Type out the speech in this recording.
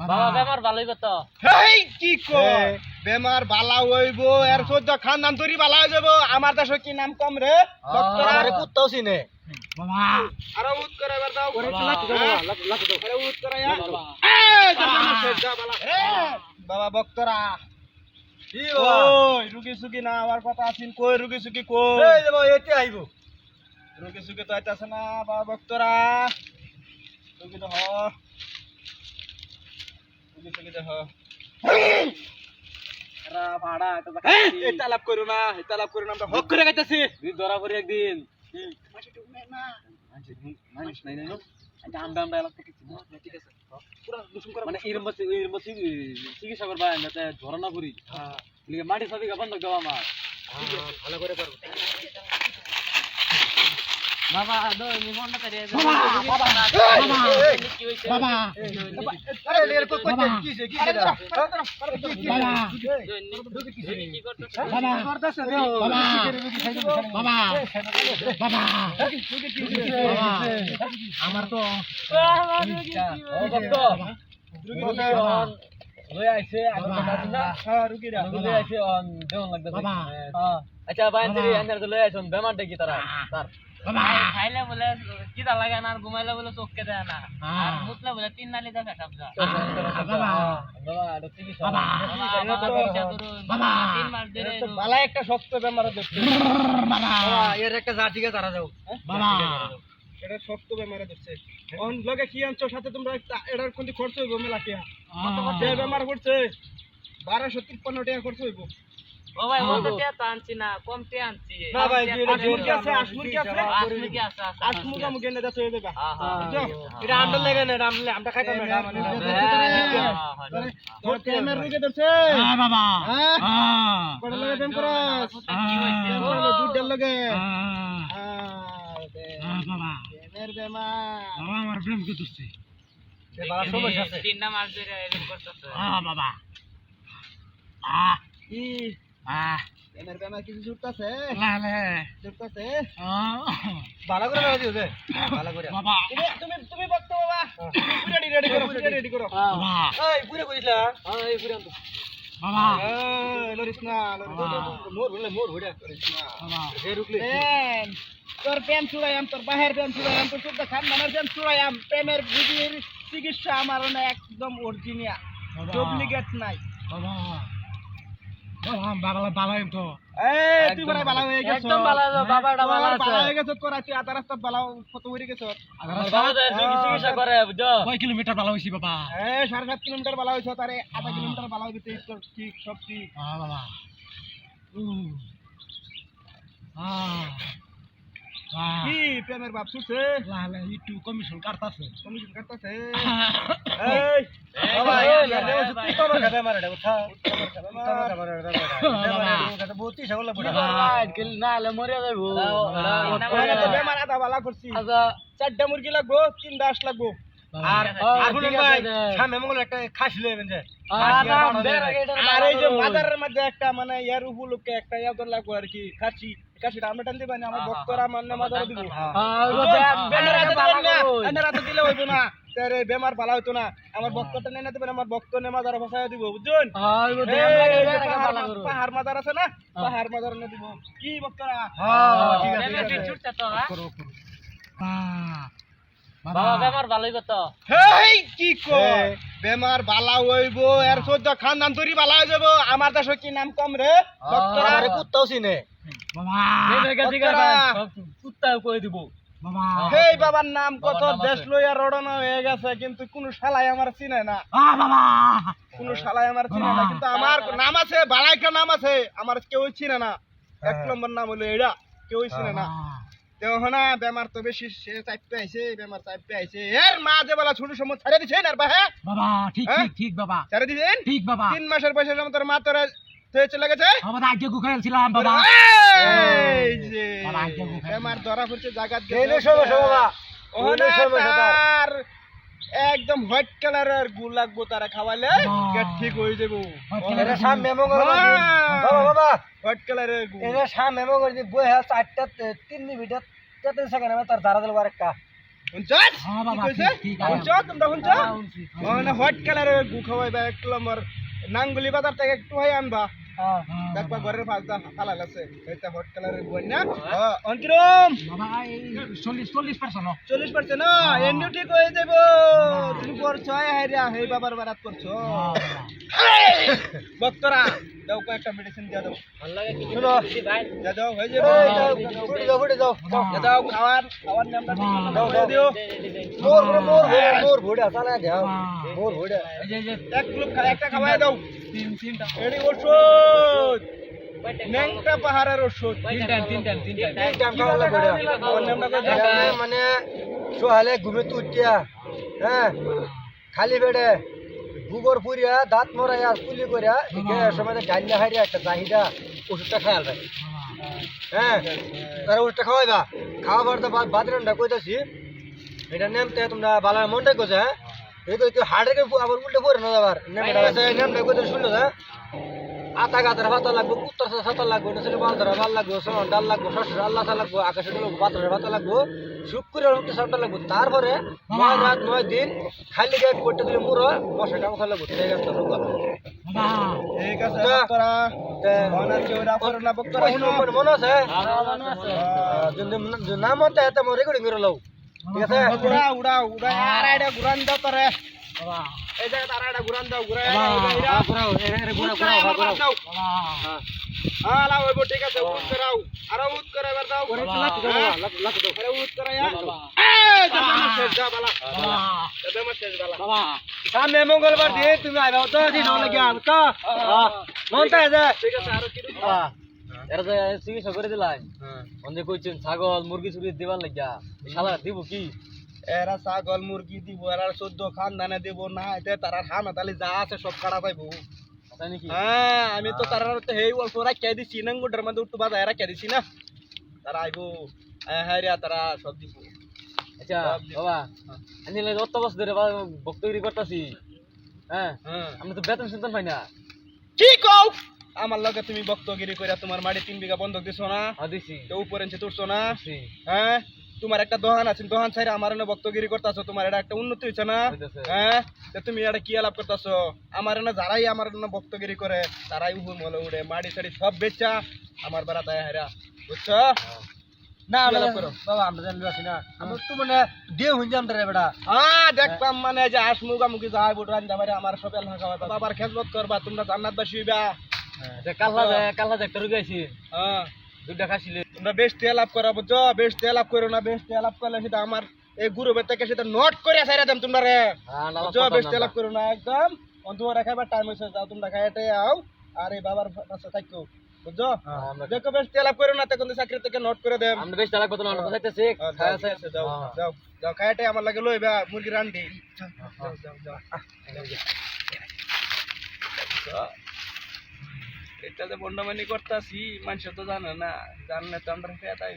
বাবা। বেমার ভালোই তো। হেই কি কয়? বেমার বালা হইব এর চোদ্দ খানদান তৈরি বালা হয়ে যাব। আমার দেশে কি নাম কম রে ডক্টর আমারে কুত্তাও চিনে। বাবা। আরে উত করে এবার দাও আরে উত করে ইয়া। এই, যা বাবা, শেষ, যা বালা। বাবা বক্তরা ওই রুগী সুগী না আমার কথা আছিন কই রুগী সুগী কই? এই যে ভাই এতে আইব রুগী সুগী তো আইতাছে না বাবা বক্তরা রুগী তো হ। রুগী সুগী তো হ এরা ভাড়া এটা এটা লাভ করো না এটা লাভ করো না আমরা হক করে গাইতাছি দুই ধরা পড়ি একদিন। মানুষ নাই আমরা আমরা এলাকা না, ঠিক আছে। পুরা দুসুম করে মানে এরম এরম চিকিৎসা করবা যাতে ধরা না করি মাটি সবই বন্ধ দেওয়া আমার। ভালো করে পারব। বাবা কি কি কি কি কি আমার তো হ্যাঁ। হ্যাঁ আচ্ছা বাইন দিবি আন্দার তো লই আইছন বেমার দেখি তারা খাইলে বলে কিতা লাগে না আর ঘুমাইলে বলে চোখকে দেয় না। হ্যাঁ। আর মুতলে বলে তিন নালি বালা একটা শক্ত বেমার দেখতে এর একটা তারা যাও। বাবা। এটা শক্ত বেমারে ধরছে অন লগে কি আনছো সাথে তোমরা একটা- এটার কোন খরচ হইব মেলা টিয়া যে বেমার করছে বারোশো তিপ্পান্ন টাকা খরচ হইব। ও ভাই বলতে তে তো আনছি না কম তে আনছি না ভাই, আনছি। আসমুরগি আছে হ্যাঁ হ্যাঁ এটা আন্ডার লাগে না খাইতাম না মানে তোর ধরছে হ্যাঁ বাবা হ্যাঁ? হ্যাঁ কটার প্রেম করস প্রেম করল দুধের লগে হ্যাঁ বাবা প্রেমের বেমার বাবা আমার প্রেম করতেছে বাবা সমস্যা আছে তিনটা মাস ধরে এরকম করতেছে হ্যাঁ বাবা আহ কি আহ প্রেমের বেমার কিছু ছুটতাছে লালে ছুটতাছে ভালো করে লাগাই দিও ভালো করে। বাবা। তুমি তুমি তুমি বকতো বাবা। রেডি রেডি করো রেডি করো। বাবা। এই পুরো কইলা এই পুরান তো বাবা। এই, লরিস না মোর বলে মোর হইডা লরিস না বাবা। এ রুকলে তোর ছুড়াইয়াম তোর বাহের ছুড়াইয়াম তোর শুদ্ধ খান মানের প্রেমের রুগীর চিকিৎসা আমার একদম অরিজিনিয়াল ডুপ্লিকেট নাই। বাবা। কিলোমিটার ভালো হয়েছি বাবা? এই সাড়ে সাত কিলোমিটার ভালো হয়েছ তারে আধা কিলোমিটার হবে তুই ঠিক সব ঠিক। হ্যাঁ বাবা। কি প্রেমের বাপ শুছে লালে কমিশন কাটতাছে। কমিশন এই ভাই। পড়া। মরে যাইবো। করছি। আচ্ছা। চারটা মুরগি লাগবো তিনটা আস লাগবো। আর ও, ভাই সামনে মঙ্গল একটা খাসি লইবেন যে আর না, বের আগে এটা আর এই যে বাজারের মধ্যে একটা মানে ইয়ার উপলক্ষে একটা ইয়া লাগবো আর কি খাসি খাসিটা আমরা দিবানি ভক্তরা মানে মাদার দিব হ্যাঁ, দিবেন না, দিলে হইতো না তার বেমার ভালো হইতো না আমার ভক্তটা নেই নিতে পারে আমার ভক্ত নিয়ে মাদার ফসাই দিব বুঝছেন হ্যাঁ, আগে পাহাড় পালা মাদার আছে না পাহাড় মাদার দিব কি ভক্তরা হ্যাঁ ঠিক আছে বাবা। বেমার ভালোই তো। হেই কি কয়? বেমার বালা হইব এর চোদ্দ খানদান তৈরি বালা হয়ে যাব। আমার দেশে কি নাম কম রে কুত্তাও চিনে। কুত্তাও কই দিব। বাবার নাম কত? দেশ। লইয়া রড়না হয়ে গেছে কিন্তু কোন শালাই আমার চিনে না। কোন শালাই আমার চিনে না কিন্তু আমার নাম আছে বালাইকা নাম আছে। আমার কেউ চিনে না। এক নম্বর নাম হলো এটা কেউ চিনে না। তেও না বেমার তো বেশি সে চাইপে আইছে বেমার চাইপে আইছে। এর মা যে বলা ছোট সময় ছাড়ে দিছেন আর বাহে বাবা ঠিক হ্যাঁ? ঠিক ঠিক বাবা। ছাড়ে দিছেন ঠিক বাবা। তিন মাসের পয়সা সময় তোর মা তোরা তুই চলে গেছে? বাবা আজকে গুখাইছিলাম বাবা। এই যে বাবা, আজকে গুখাই বেমার ধরা পড়ছে জায়গা এনে সমস্যা বাবা। ওখানে তার। একদম হোয়াইট কালারের গু লাগবো তারা খাওয়ালে ঠিক হয়ে যাব। এটা সামনে মঙ্গল হ্যাঁ। বাবা বাবা। হোয়াইট কালারের গু এটা সামনে মঙ্গল যে বই হ্যাঁ চারটা তিন মিনিট তেত্রিশ সেকেন্ড আমি তার দাঁড়া দিল আরেকটা হোয়াইট কালারের গু খাওয়াইবা এক নম্বর নাঙ্গুলি বাজার থেকে একটু হয় আনবা। দেখবা ঘরের পাঁচটা কালার আছে এটা হোয়াইট কালারের না হ্যাঁ। অঙ্কিরম! চল্লিশ চল্লিশ পার্সেন্ট চল্লিশ পার্সেন্ট না এমনি ঠিক হয়ে যাব তুমি করছ হাইরা হে বাবার বারাত করছ বক্তরা দাও কয়েকটা মেডিসিন দিয়ে দাও। ভালো লাগে কি শুনো। দিয়ে দাও হয়ে যাবে। ফুটে দাও ফুটে দাও দিয়ে দাও খাওয়ার খাওয়ার নামটা দাও দাও দিও। মোর মোর মোর ভুড়া চালা দাও মোর ভুড়া। এই যে এক গ্লুপ একটা খাওয়াই দাও। তিন তিনটা। এডি ওষুধ। নেংটা পাহাড়ের ওষুধ। তিনটা তিনটা তিনটা। টাইম খাওয়া লাগবে? খাওয়ার নামটা মানে সোহালে ঘুমে তুটিয়া হ্যাঁ। খালি বেড়ে গোবর পুরিয়া দাঁত মরাইয়া কুলি করিয়া গ্যাস সময় ডাইনা হাইয়া একটা চাহিদা ওষুধটা খেয়াল রাখে হ্যাঁ তারা ওষুধটা খাওয়াইবা। খাওয়াবার তো বাদ রান্না কইতাছি এটা নেমতে তোমরা বালার মনটা কোছে হ্যাঁ? এই তো আবার উল্টে পড়ে না আবার নেমটা আছে নেমটা কইতে শুনলো হ্যাঁ? আতা গাতার ভাতা লাগবো উত্তর সাতা লাগবো ভালো লাগবো ডাল লাগবো আল্লাহ লাগবো আকাশে লাগবো পাথরের ভাতা লাগবো। শুক্র উঠতে সাতটা লাগবো। তারপরে নয় রাত নয় দিন খালি গায়ে করতে দিলে মুরো বসে কাম খাওয়া লাগবো ঠিক আছে রোগ। হবে বাবা। ঠিক আছে বক্তরা মনে আছে ওরা করো না বক্তরা আছে। আহ, যদি যদি না মনটা এত মনে রেকর্ডিং করে লও। ঠিক আছে? উড়া উড়া উড়া। আর এটা গুরান দাও তোরে। এই জায়গা আর আইডা গুরান দাও বাবা। ঘুরাও। এ রে ঘুরাও ঘুরাও ঘুরাও। হ্যাঁ লাও ওই ঠিক আছে উৎ করাও আর উৎ করে এবার দাও। করে হ্যাঁ। লাগ দাও লাগ লাগ দাও আরে উৎ করা ইয়া এই জামা শেষ যা বালা বাবা জামা শেষ বালা বাবা। সামনে মঙ্গলবার দিয়ে তুমি আইবা তো দিন হলে গিয়া তো? মনটা আছে ঠিক আছে আর কি এরা তো চিকিৎসা করে দিলাই। অন্ধে কইছেন ছাগল মুরগি চুরি দিবার লাগিয়া। শালা দিব কি? এরা ছাগল মুরগি দিব এরা চোদ্দ খান দানে দিব না এতে তারা খান তাহলে যা আছে সব কাটা পাইবো হ্যাঁ আমি তো তারা হেই অল্প রাখিয়া দিছি নাঙ্গুটার মধ্যে উঠতে বাজায় রাখিয়া দিছি না। তারা আইবো হ্যাঁ তারা সব দিব। আচ্ছা বাবা আমি অত বছর ধরে বক্তগিরি করতেছি হ্যাঁ আমি তো বেতন শুনতাম পাই না। কি কও? আমার লগে তুমি বক্তগিরি কইরা তোমার মাটি তিন বিঘা বন্ধক দিছো না। দিছি। তো উপরে তুলছো না। হ্যাঁ তোমার একটা দোকান আছে দোকান ছাইরা আমার এনে বক্তগিরি করতেছো তোমার এটা একটা উন্নতি হইছে না? হ্যাঁ? তুমি এটা কি আলাপ করতেছো? আমার এনে যারাই আমার এনে বক্তগিরি করে তারাই উহুর মলে উড়ে মাটি সাড়ি সব বেচা আমার বেড়া তাই হারা। বুঝছ? না করো? বাবা আমরা জানলু আছি না। আমরা তো মানে দিয়ে আমরা রে বেটা। হ্যাঁ দেখতাম মানে যে আস মুগা মুগি আমার সব এলাকা খাওয়া বাবার খেজমত করবা তোমরা জান্নাত বাসি হইবা আচ্ছা কাল্লা যায় কাল্লা যায় হ্যাঁ। দুইটা খাইছিলে তোমরা বেশ তেল লাভ করা বুঝছ? বেশ তেল লাভ করো না বেশ তেল লাভ করলে সেটা আমার এই গ্রুপের থেকে সেটা নোট করে সাইরা দেম তোমরা রে। হ্যাঁ বুঝছ? বেশ তেল লাভ করো না একদম। অন্ধু রাখাবার টাইম হয়েছে যাও তোমরা খাইতে আও। আর এই বাবার কাছে থাকো বুঝছ? দেখো বেশ তেল লাভ করো না তখন চাকরি থেকে নোট করে দেম। আমরা বেশ তালাক কত না আমরা যাইতেছি হ্যাঁ, আছে, যাও যাও যাও খাইতে আমার লাগে লইবা মুরগি রান্ডি যাও যাও যাও। এটা তো বন্ডমানি করতাছি মানুষ তো জানে না জানলে তো আমরা তাই